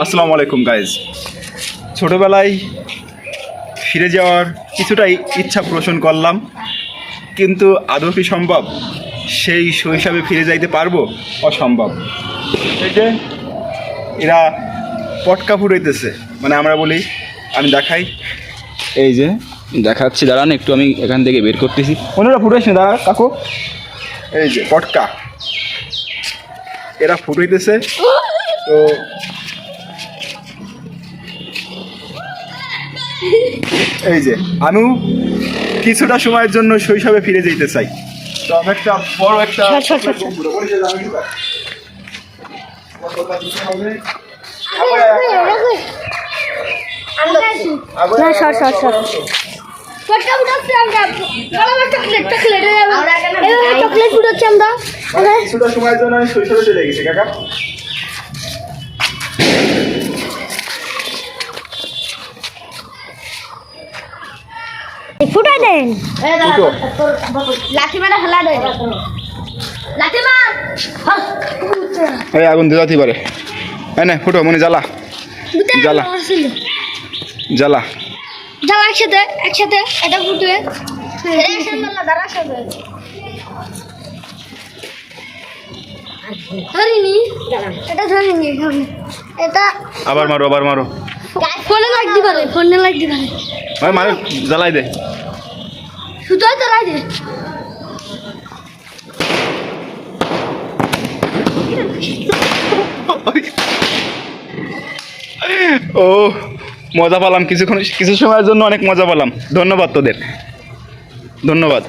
আসসালামু আলাইকুম গাইজ ছোটোবেলায় ফিরে যাওয়ার কিছুটা ই- ইচ্ছা পোষণ করলাম, কিন্তু আদৌ কি সম্ভব? সেই শৈশবে ফিরে যাইতে পারব? অসম্ভব। এই যে এরা পটকা ফুটাইতেছে মানে আমরা বলি, আমি দেখাই। এই যে, দেখাচ্ছি, দাঁড়ান, একটু আমি এখান থেকে বের করতেছি। অন্যরা ফুটাইস না দাঁড়া, কাকু। এই যে, পটকা। এরা ফুটাইতেছে তো এই যে আমিও কিছুটা সময়ের জন্য শৈশবে ফিরে যেতে চাই। তো আমি একটা বড় একটা আমি কিছুটা সময়ের জন্য আমি শৈশবে চলে গেছি কাকা। ফুটাই দেন। ফুটো। লাঠি মারা ফেলা দেয় লাঠি মার। এই আগুন দিতে পারে। হ্যাঁ না ফুটো মনে জ্বালা। জ্বালা। জ্বালা। যাও একসাথে একসাথে এটা ফুটবে ধরিনি। এটা ধরিনি ধরিনি। এটা আবার মারো আবার মারো। ফোনে লাগতে পারে ফোনে লাগতে পারে ভাই মারো জ্বালাই দে। তো লাগে ও মজা পেলাম। কিছুক্ষণ কিছু সময়ের জন্য অনেক মজা পেলাম। ধন্যবাদ তোদের। ধন্যবাদ।